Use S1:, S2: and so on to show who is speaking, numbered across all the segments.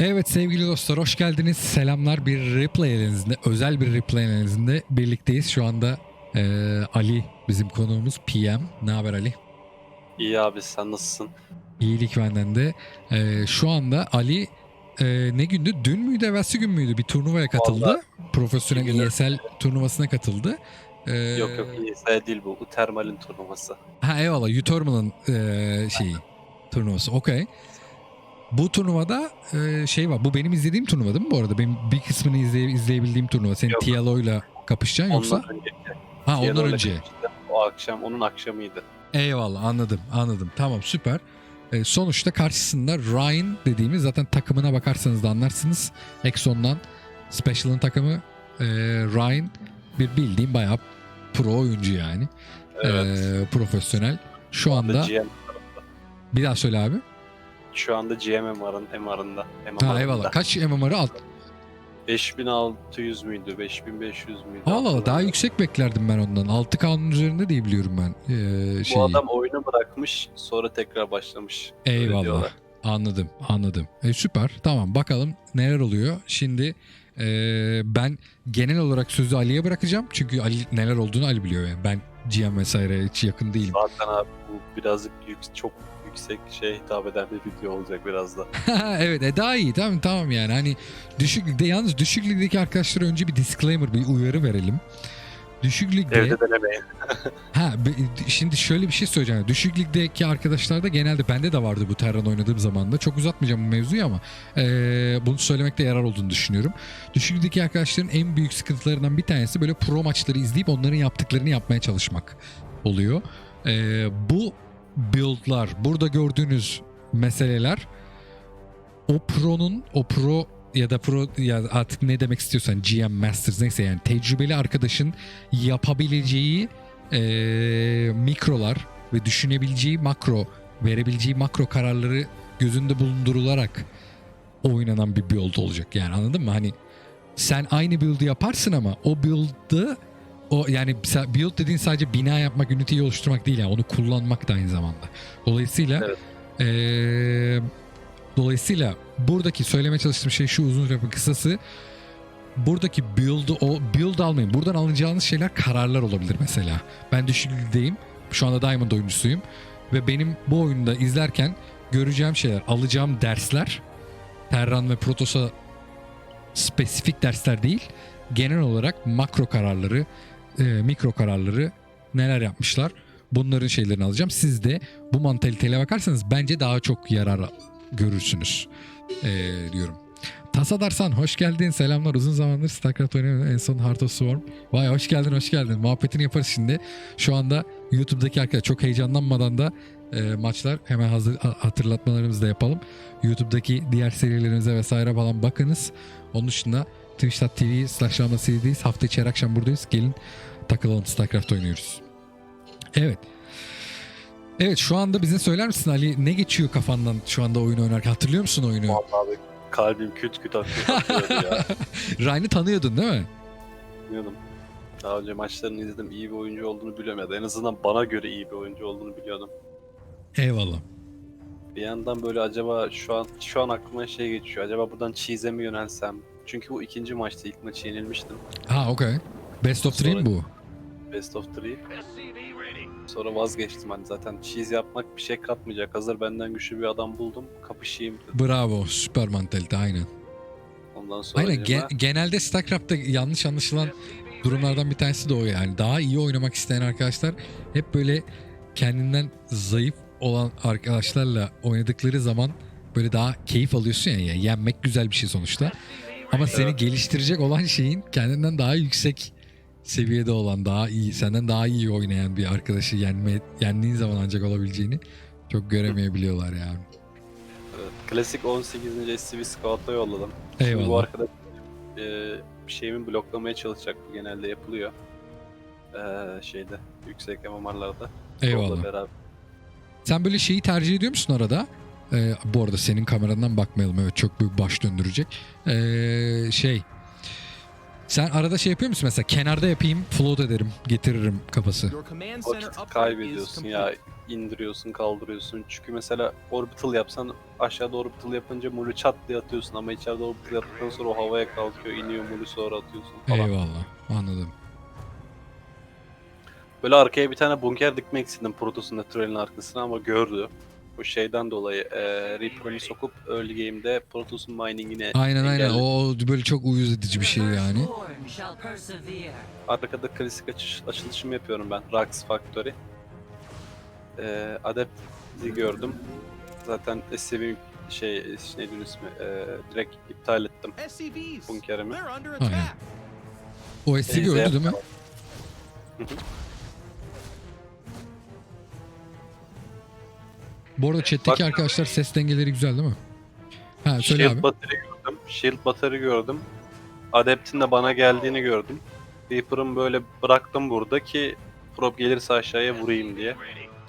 S1: Evet sevgili dostlar hoş geldiniz. Selamlar bir replay analizinde, özel bir replay analizinde birlikteyiz. Şu anda eee, Ali bizim konuğumuz PM. Ne haber Ali?
S2: İyi abi sen nasılsın?
S1: İyilik benden de. Eee, şu anda Ali eee, ne gündü? Dün müydü, evvelsi gün müydü? Bir turnuvaya katıldı.
S2: Vallahi
S1: Profesyonel. ESL turnuvasına katıldı. Eee,
S2: Yok yok İSA değil bu. Bu Termal'in turnuvası.
S1: Ha eyvallah. U-Terminal'ın eee, şeyi turnuvası. Okey. Bu turnuvada eee, şey var. Bu benim izlediğim turnuva değil mi bu arada? Benim bir kısmını izleye, izleyebildiğim turnuva. Senin
S2: Yok.
S1: TLO'yla kapışacaksın yoksa?
S2: Ondan önce.
S1: Ha ondan önce.
S2: O akşam onun akşamıydı.
S1: Eyvallah anladım anladım. Tamam süper. Ee, sonuçta karşısında Ryan dediğimiz zaten takımına bakarsanız da anlarsınız. Exxon'dan Special'ın takımı ee, Ryan bir bildiğim bayağı pro oyuncu yani.
S2: Evet.
S1: Ee, profesyonel. Şu
S2: Anda
S1: anda
S2: GM.
S1: bir daha söyle abi.
S2: Şu anda GM MR'ın MR'ında.
S1: Ha eyvallah. Kaç MMR'ı alt?
S2: 5600 müydü? 5500 müydü?
S1: Allah Allah daha yüksek beklerdim ben ondan. 6K'nın üzerinde diye biliyorum ben. Ee, şeyi.
S2: Bu adam oyunu bırakmış sonra tekrar başlamış.
S1: Eyvallah. Anladım, anladım. E, süper. Tamam bakalım neler oluyor. Şimdi e, ben genel olarak sözü Ali'ye bırakacağım. Çünkü Ali neler olduğunu Ali biliyor. Yani. Ben GM vesaire hiç yakın değilim.
S2: Zaten abi bu birazcık yük, çok yüksek şeye hitap eden bir video olacak biraz da.
S1: evet e, daha iyi tamam tamam yani hani düşük ligde yalnız düşük ligdeki arkadaşlara önce bir disclaimer bir uyarı verelim. Düşük ligde
S2: Evde denemeyin.
S1: Ha be- şimdi şöyle bir şey söyleyeceğim. Düşük ligdeki arkadaşlarda genelde bende de vardı bu Terran oynadığım zaman da. Çok uzatmayacağım bu mevzuyu ama eee, bunu söylemekte yarar olduğunu düşünüyorum. Düşük ligdeki arkadaşların en büyük sıkıntılarından bir tanesi böyle pro maçları izleyip onların yaptıklarını yapmaya çalışmak oluyor. Eee, bu build'lar, burada gördüğünüz meseleler o pro'nun, o pro ya da pro ya artık ne demek istiyorsan GM Masters neyse yani tecrübeli arkadaşın yapabileceği eee, mikrolar ve düşünebileceği makro, verebileceği makro kararları gözünde bulundurularak oynanan bir build olacak yani anladın mı? Hani sen aynı build'ı yaparsın ama o build'ı o yani build dediğin sadece bina yapmak, üniteyi oluşturmak değil yani onu kullanmak da aynı zamanda. Dolayısıyla
S2: Evet.
S1: eee, dolayısıyla buradaki söylemeye çalıştığım şey şu uzun lafın kısası buradaki build'ı o build almayın. Buradan alacağınız şeyler kararlar olabilir mesela. Ben düşük ligdeyim. Şu anda Diamond oyuncusuyum. Ve benim bu oyunda izlerken göreceğim şeyler, alacağım dersler Terran ve Protos'a spesifik dersler değil. Genel olarak makro kararları, e, mikro kararları neler yapmışlar. Bunların şeylerini alacağım. Siz de bu mantaliteyle bakarsanız bence daha çok yarar görürsünüz e, diyorum. Tasadarsan hoş geldin. Selamlar. Uzun zamandır StarCraft oynamıyorum. En son Heart of Swarm. Vay hoş geldin hoş geldin. Muhabbetini yaparız şimdi. Şu anda YouTube'daki arkadaşlar çok heyecanlanmadan da e, maçlar hemen hazır ha- hatırlatmalarımızı da yapalım. YouTube'daki diğer serilerimize vesaire falan bakınız. Onun dışında twitch.tv slash. Hafta içi her akşam buradayız. Gelin takılalım StarCraft oynuyoruz. Evet. Evet şu anda bize söyler misin Ali ne geçiyor kafandan şu anda oyun oynarken hatırlıyor musun oyunu?
S2: Vallahi kalbim küt küt atıyor, atıyordu ya.
S1: Ryan'ı tanıyordun değil mi?
S2: Bilmiyordum. Daha önce maçlarını izledim. İyi bir oyuncu olduğunu biliyorum ya da en azından bana göre iyi bir oyuncu olduğunu biliyordum.
S1: Eyvallah.
S2: Bir yandan böyle acaba şu an şu an aklıma şey geçiyor. Acaba buradan cheese'e mi yönelsem? Çünkü bu ikinci maçta ilk maçı yenilmiştim.
S1: Ha okey. Best of 3
S2: Sonra-
S1: bu.
S2: Best of 3. Sonra vazgeçtim hani zaten cheese yapmak bir şey katmayacak. Hazır benden güçlü bir adam buldum. Kapışayım dedim.
S1: Bravo. Süper mantalite aynen.
S2: Ondan sonra
S1: Aynen ge- genelde StarCraft'ta yanlış anlaşılan durumlardan bir tanesi de o yani. Daha iyi oynamak isteyen arkadaşlar hep böyle kendinden zayıf olan arkadaşlarla oynadıkları zaman böyle daha keyif alıyorsun ya. yani yenmek güzel bir şey sonuçta. Ama seni geliştirecek olan şeyin kendinden daha yüksek seviyede olan, daha iyi, senden daha iyi oynayan bir arkadaşı yenme, yendiğin zaman ancak olabileceğini çok göremeyebiliyorlar yani.
S2: Evet, klasik 18. SCV Scout'a yolladım. Şimdi bu
S1: Eyvallah.
S2: arkadaş e, şeyimi bloklamaya çalışacak. Bu genelde yapılıyor. E, şeyde yüksek MMR'larda.
S1: Eyvallah.
S2: Beraber.
S1: Sen böyle şeyi tercih ediyor musun arada? Ee, bu arada senin kamerandan bakmayalım. Evet çok büyük baş döndürecek. Ee, şey. Sen arada şey yapıyor musun mesela? Kenarda yapayım, float ederim, getiririm kafası.
S2: Vakit kaybediyorsun ya. indiriyorsun, kaldırıyorsun. Çünkü mesela orbital yapsan aşağıda orbital yapınca mulu çat diye atıyorsun ama içeride orbital yaptıktan sonra o havaya kalkıyor, iniyor mulu sonra atıyorsun falan.
S1: Eyvallah. Anladım.
S2: Böyle arkaya bir tane bunker dikmek istedim Protos'un naturalin arkasına ama gördü. Bu şeyden dolayı e, Reaper'ını sokup early game'de Protos'un mining'ini
S1: Aynen aynen. O böyle çok uyuz edici bir şey yani.
S2: Arkada klasik açış, açılışımı yapıyorum ben. Rax Factory. Ee, Adept'i gördüm. Zaten SCV şey neydi onun ismi? Ee, direkt iptal ettim
S3: SCVs.
S2: bunkerimi.
S3: They're under
S1: Aynen.
S3: attack.
S1: O SCV
S2: Teyze
S1: öldü değil mi?
S2: Hı hı.
S1: Bu arada chat'teki
S2: Bak-
S1: arkadaşlar ses dengeleri güzel değil mi? Ha söyle
S2: Shield
S1: abi.
S2: Gördüm. Shield Battery gördüm. Adept'in de bana geldiğini gördüm. Reaper'ın böyle bıraktım burada ki prop gelirse aşağıya vurayım diye.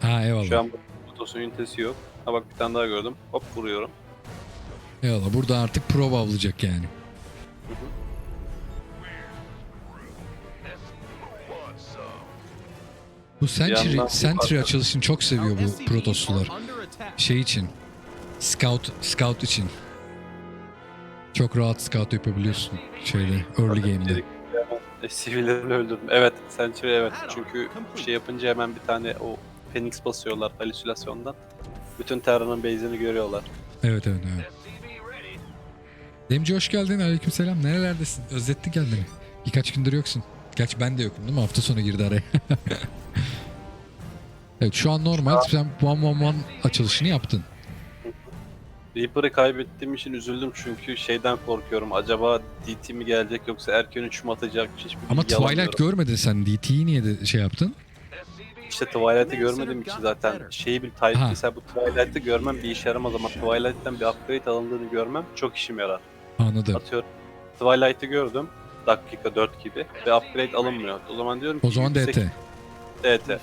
S1: Ha eyvallah.
S2: Şu an Protos'un ünitesi yok. Ha bak bir tane daha gördüm. Hop vuruyorum.
S1: Eyvallah. Burada artık pro avlayacak yani. Bu Sentry,
S2: yandan-
S1: Sentry açılışını çok seviyor bu Protoslular. Şey için. Scout, Scout için. Çok rahat scout yapabiliyorsun şeyde early game'de.
S2: E, sivillerini öldürdüm. Evet, Century evet. Çünkü şey yapınca hemen bir tane o Phoenix basıyorlar halüsinasyondan. Bütün Terra'nın base'ini görüyorlar.
S1: Evet evet evet. Demci hoş geldin. Aleykümselam. Nerelerdesin? Özlettin kendini. Birkaç gündür yoksun. Gerçi ben de yokum değil mi? Hafta sonu girdi araya. evet şu an normal. Sen one one one açılışını yaptın.
S2: Reaper'ı kaybettiğim için üzüldüm çünkü şeyden korkuyorum. Acaba DT mi gelecek yoksa erken 3 mü atacak? Hiçbir
S1: Ama
S2: bilgi
S1: Twilight
S2: alamıyorum.
S1: görmedin sen. DT'yi niye de şey yaptın?
S2: İşte Twilight'ı görmediğim için zaten şeyi bir Twilight,
S1: Ha.
S2: mesela bu Twilight'ı görmem bir işe yaramaz ama Twilight'ten bir upgrade alındığını görmem çok işim yarar.
S1: Anladım.
S2: Atıyorum Twilight'ı gördüm dakika 4 gibi ve upgrade alınmıyor. O zaman diyorum ki
S1: O zaman
S2: yüksek-
S1: DT.
S3: That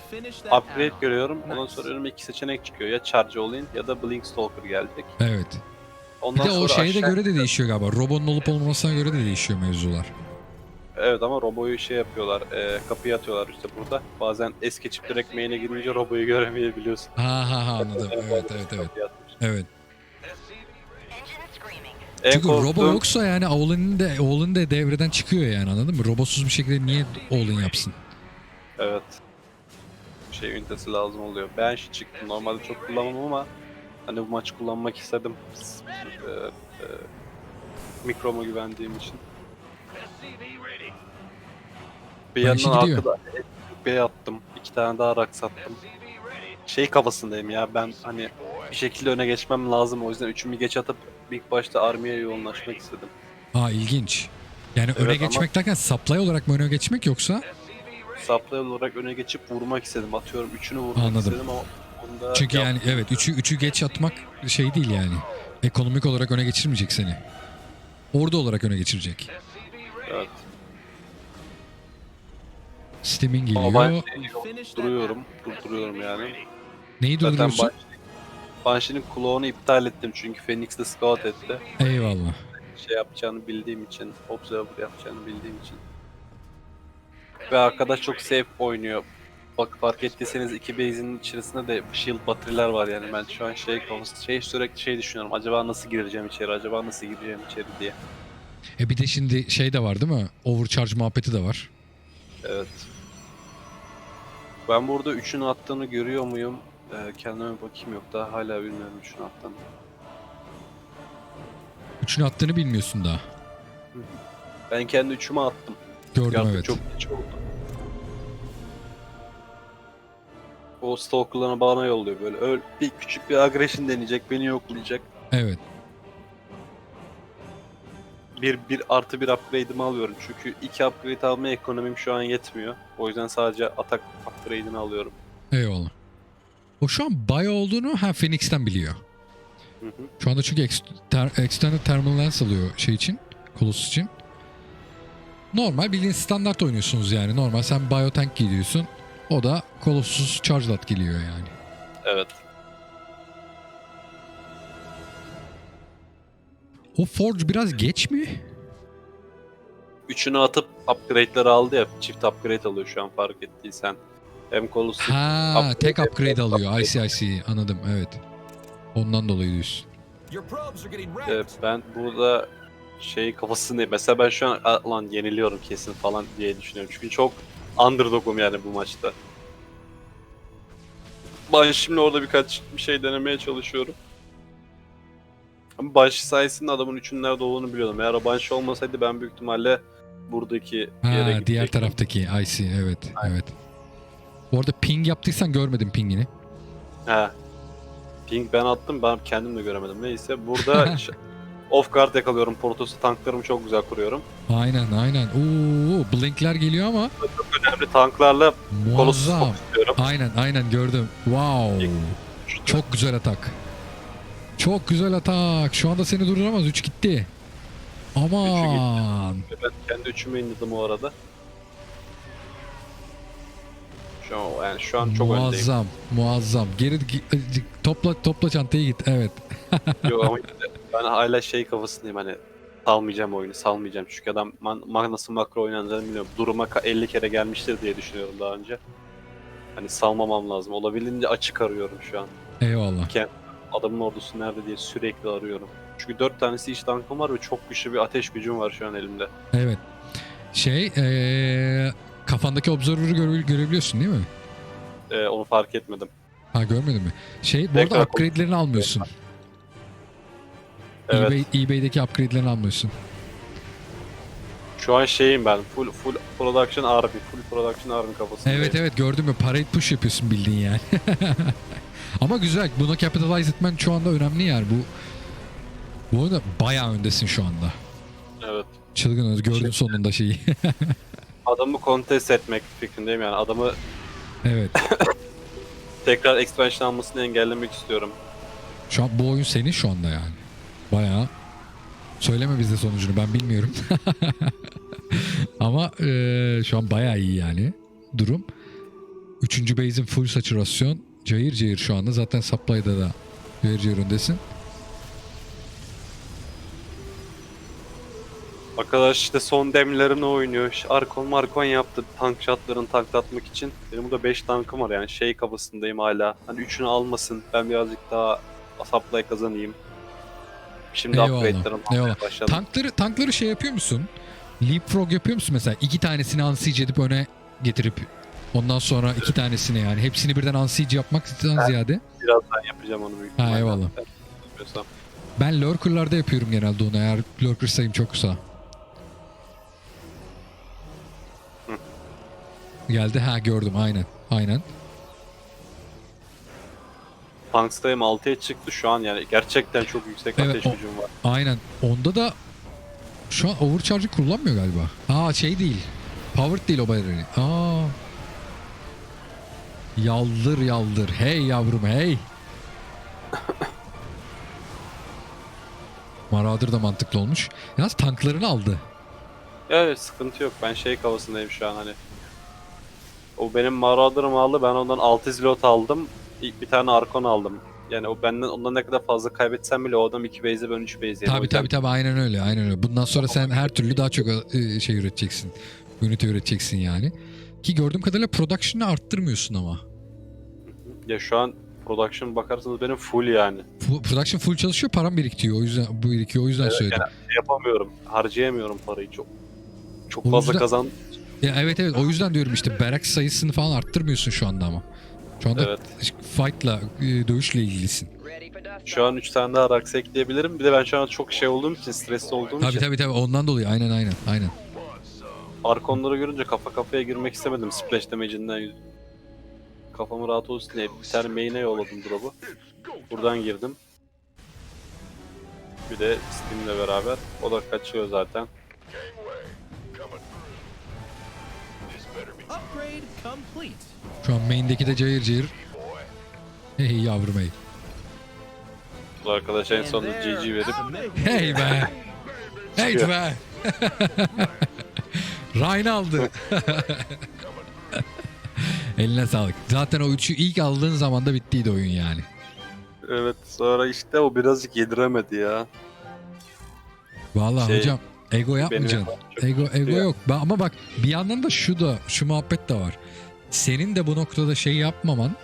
S2: Upgrade görüyorum. Ondan sonra önüme iki seçenek çıkıyor. Ya Charge All In ya da Blink Stalker gelecek.
S1: Evet. Bir
S2: Ondan
S1: de o şeye de göre de değişiyor galiba. Robonun olup olmamasına göre de değişiyor mevzular.
S2: Evet ama Robo'yu şey yapıyorlar. E, kapıya atıyorlar işte burada. Bazen es geçip direkt main'e girince Robo'yu göremeyebiliyorsun.
S1: Ha ha ha anladım. Evet evet evet. Evet.
S2: En
S1: Çünkü
S2: korktuğum-
S1: Robo yoksa yani Oğlan'ın de, Oğlan da devreden çıkıyor yani anladın mı? Robosuz bir şekilde niye Oğlan yapsın?
S2: Evet. Şey ünitesi lazım oluyor. Ben şey çıktım. Normalde çok kullanmam ama hani bu maç kullanmak istedim. E, e, mikroma güvendiğim için. Bir
S1: Ben
S2: yandan arkada B attım. iki tane daha rak sattım. Şey kafasındayım ya ben hani bir şekilde öne geçmem lazım. O yüzden üçümü geç atıp ilk başta armiye yoğunlaşmak istedim.
S1: Aa ilginç. Yani
S2: Evet
S1: öne
S2: ama-
S1: geçmek derken supply olarak mı öne geçmek yoksa?
S2: Supply olarak öne geçip vurmak istedim. Atıyorum üçünü vurmak
S1: Anladım.
S2: istedim ama onda
S1: Çünkü yani evet üçü, üçü geç atmak şey değil yani. Ekonomik olarak öne geçirmeyecek seni. Orada olarak öne geçirecek.
S2: Evet.
S1: Steam'in
S2: Ama
S1: geliyor.
S2: ben
S3: We finished that
S2: duruyorum. Durduruyorum yani.
S1: Neyi durduruyorsun?
S2: Banshee- Banshee'nin klonu iptal ettim çünkü Phoenix de scout etti.
S1: Eyvallah.
S2: Şey yapacağını bildiğim için, observer yapacağını bildiğim için. Ve arkadaş çok safe oynuyor. Bak fark ettiyseniz iki base'in içerisinde de shield battery'ler var yani ben şu an şey konusu şey sürekli şey düşünüyorum. Acaba nasıl gireceğim içeri? Acaba nasıl gireceğim içeri diye.
S1: E bir de şimdi şey de var değil mi? Overcharge muhabbeti de var.
S2: Evet. Ben burada üçünü attığını görüyor muyum? Ee, kendime bakayım yok daha hala bilmiyorum üçünü attığını.
S1: Üçünü attığını bilmiyorsun daha.
S2: Ben kendi üçümü attım.
S1: Gördüm
S2: Yardım
S1: evet.
S2: çok geç oldu. O stalker'larını bana yolluyor böyle. Öyle bir küçük bir aggression deneyecek, beni yoklayacak.
S1: Evet.
S2: Bir, bir artı bir upgrade'imi alıyorum. Çünkü iki upgrade almaya ekonomim şu an yetmiyor. O yüzden sadece atak upgrade'ini alıyorum.
S1: Eyvallah. O şu an Bio olduğunu ha Phoenix'ten biliyor.
S2: Hı hı.
S1: Şu anda çünkü ex- ter- Extended Thermal Lens alıyor şey için. Colossus için. Normal bildiğin standart oynuyorsunuz yani. Normal sen Biotank gidiyorsun. O da Colossus Chargelat geliyor yani.
S2: Evet.
S1: O Forge biraz geç mi?
S2: Üçünü atıp upgrade'leri aldı ya. Çift upgrade alıyor şu an fark ettiysen. Hem sık.
S1: Ha
S2: Upgrade
S1: tek upgrade
S2: yapıyor.
S1: alıyor. I see I see. Anladım evet. Ondan dolayı diyorsun.
S3: Getting
S2: Ee, ben burada şey kafasındayım. Mesela ben şu an "Aa, lan yeniliyorum kesin falan diye düşünüyorum. Çünkü çok underdog'um yani bu maçta. Ben şimdi orada birkaç bir şey denemeye çalışıyorum. Ama Banshee sayesinde adamın üçün nerede olduğunu biliyordum. Eğer Banshee olmasaydı ben büyük ihtimalle buradaki yere
S1: Ha diğer
S2: gidecektim.
S1: taraftaki I see evet evet. Bu arada ping yaptıysan görmedim pingini.
S2: He. Ping ben attım ben kendim de göremedim. Neyse burada off guard yakalıyorum. Portosu tanklarımı çok güzel kuruyorum.
S1: Aynen aynen. Oo blinkler geliyor ama
S2: Önemli tanklarla kolosu
S1: muazzam.
S2: istiyorum.
S1: Aynen aynen gördüm. Wow. Çok güzel atak. Çok güzel atak. Şu anda seni durduramaz. 3 gitti. Aman.
S2: Ben kendi üçüme indirdim o arada. Şu an, yani şu an çok öndeyim.
S1: muazzam. Muazzam. Geri topla topla çantayı git. Evet.
S2: Yok ama ben hala şey kafasındayım hani salmayacağım oyunu salmayacağım. Çünkü adam man, ma- nasıl makro oynanacağını bilmiyorum. Duruma ka- 50 kere gelmiştir diye düşünüyorum daha önce. Hani salmamam lazım. Olabildiğince açık arıyorum şu an.
S1: Eyvallah.
S2: Adamın ordusu nerede diye sürekli arıyorum. Çünkü 4 tanesi iç tankım var ve çok güçlü bir ateş gücüm var şu an elimde.
S1: Evet. Şey ee, kafandaki observer'ı göre- görebiliyorsun değil mi?
S2: Ee, onu fark etmedim.
S1: Ha görmedin mi? Şey bu arada upgrade'lerini almıyorsun.
S2: Evet.
S1: eBay, eBay'deki upgrade'lerini almıyorsun.
S2: Şu an şeyim ben. Full full production army. Full production army kafasındayım.
S1: Evet evet gördüm mü? Parade push yapıyorsun bildiğin yani. Ama güzel. Buna capitalize etmen şu anda önemli yani. Bu bu arada bayağı öndesin şu anda.
S2: Evet.
S1: Çılgın öz. Gördüm sonunda şeyi.
S2: Adamı contest etmek fikrindeyim yani. Adamı
S1: evet.
S2: tekrar expansion almasını engellemek istiyorum.
S1: Şu an bu oyun senin şu anda yani. Bayağı. Söyleme bize sonucunu ben bilmiyorum. Ama eee, şu an bayağı iyi yani durum. Üçüncü base'in full saturasyon. Cayır cayır şu anda. Zaten supply'da da cayır cayır öndesin.
S2: Arkadaş işte son demlerini oynuyor. Arkon Markon yaptı tank shotlarını tanklatmak için. Benim burada 5 tankım var yani şey kafasındayım hala. Hani üçünü almasın. Ben birazcık daha supply kazanayım. Şimdi
S1: Eyvallah,
S2: almaya başladım.
S1: Tankları tankları şey yapıyor musun? Leapfrog yapıyor musun mesela? İki tanesini unsiege edip öne getirip ondan sonra iki tanesini yani hepsini birden unsiege yapmaktan ziyade
S2: Birazdan yapacağım onu büyük
S1: Ha, eyvallah.
S2: Ben
S1: ben lurker'larda yapıyorum genelde onu eğer lurker sayım çoksa. Geldi ha gördüm aynen aynen.
S2: Tanks'tayım 6'ya çıktı şu an yani gerçekten çok yüksek
S1: Evet,
S2: ateş
S1: o-
S2: gücüm var.
S1: Aynen. Onda da şu an overcharge'ı kullanmıyor galiba. Aa şey değil. Powered değil o bayrağını. Aa. Yaldır yaldır. Hey yavrum hey. Marauder da mantıklı olmuş. Yalnız tanklarını aldı.
S2: Evet sıkıntı yok. Ben şey kafasındayım şu an hani. O benim Marauder'ım aldı. Ben ondan 6 zilot aldım. İlk bir tane Arkon aldım. Yani o benden ondan ne kadar fazla kaybetsem bile o adam 2 base'e ben 3 base yedim. O
S1: Tabii tabii tabii aynen öyle. Aynen öyle. Bundan sonra sen her türlü daha çok e, şey üreteceksin. Ünite üreteceksin yani. Ki gördüğüm kadarıyla production'ı arttırmıyorsun ama.
S2: Ya şu an production bakarsanız benim full yani.
S1: Fu- Production full çalışıyor, param biriktiriyor. O yüzden bu birikiyor. O yüzden
S2: Evet,
S1: söyledim.
S2: Şey yapamıyorum. Harcayamıyorum parayı çok. Çok
S1: O
S2: fazla
S1: yüzden-
S2: kazan.
S1: Ya evet evet o yüzden diyorum işte barrack sayısını falan arttırmıyorsun şu anda ama. Şu anda
S2: Evet.
S1: fight'la, e, dövüşle ilgilisin.
S2: Şu an 3 tane daha Rax ekleyebilirim. Bir de ben şu an çok şey olduğum için, stresli olduğum
S1: Tabii
S2: için
S1: tabii tabii ondan dolayı aynen aynen aynen.
S2: Arkonları görünce kafa kafaya girmek istemedim splash damage'inden. yüz- Kafamı rahat olsun diye bir tane main'e yolladım drop'u. Buradan girdim. Bir de Steam'le beraber. O da kaçıyor zaten.
S1: Şu an main'deki de cayır cayır. Hey yavrum hey.
S2: Bu arkadaş en sonunda GG verip
S1: Hey be. Hey
S2: Çıkıyor.
S1: be. Ryan aldı. Eline sağlık. Zaten o üçü ilk aldığın zaman da bittiydi oyun yani.
S2: evet sonra işte o birazcık yediremedi ya.
S1: Vallahi
S2: Şey,
S1: hocam ego yapmayacaksın. Ego ego yok. Ba- Ama bak bir yandan da şu da şu muhabbet de var. senin de bu noktada şey yapmaman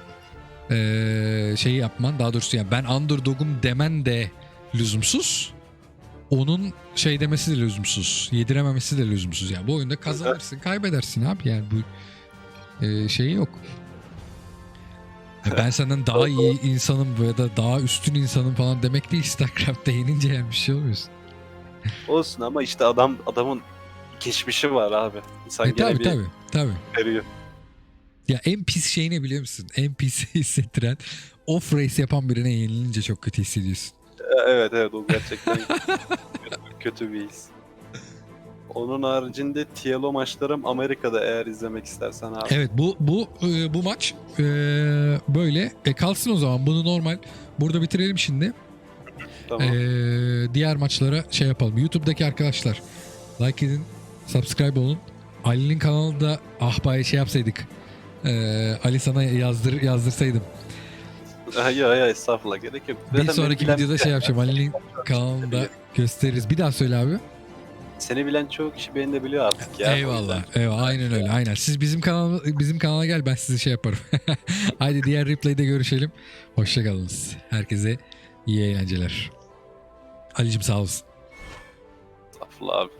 S1: eee şeyi yapman daha doğrusu yani ben underdog'um demen de lüzumsuz. Onun şey demesi de lüzumsuz. Yedirememesi de lüzumsuz. Yani bu oyunda kazanırsın kaybedersin abi yani bu eee şeyi yok. Ben senden daha iyi insanım ya da daha üstün insanım falan demek değil StarCraft'ta yenince yani bir şey olmuyorsun.
S2: Olsun ama işte adam adamın geçmişi var abi. İnsan
S1: E, tabii
S2: bir
S1: tabii tabii.
S2: veriyor.
S1: Ya en pis şey ne biliyor musun? En pis hissettiren off race yapan birine yenilince çok kötü hissediyorsun.
S2: E, Evet evet o gerçekten kötü bir his. Onun haricinde TLO maçlarım Amerika'da eğer izlemek istersen abi.
S1: Evet bu bu e, bu maç e, böyle e, kalsın o zaman bunu normal burada bitirelim şimdi.
S2: Tamam.
S1: E, diğer maçlara şey yapalım. YouTube'daki arkadaşlar like edin, subscribe olun. Ali'nin kanalında ah bay şey yapsaydık. E, Ali sana yazdır yazdırsaydım.
S2: Hayır hayır estağfurullah gerek yok.
S1: Bir
S2: Zaten
S1: sonraki
S2: beni bilen-
S1: videoda şey yapacağım. Ali'nin kanalında gösteririz. Bir daha söyle abi.
S2: Seni bilen çoğu kişi beni de biliyor artık ya.
S1: Eyvallah. Eyvallah. Aynen öyle. Aynen. Siz bizim kanal bizim kanala gel ben size şey yaparım. Haydi diğer replay'de görüşelim. Hoşçakalınız. Herkese iyi eğlenceler. Ali'cim sağ olsun.
S2: Estağfurullah abi.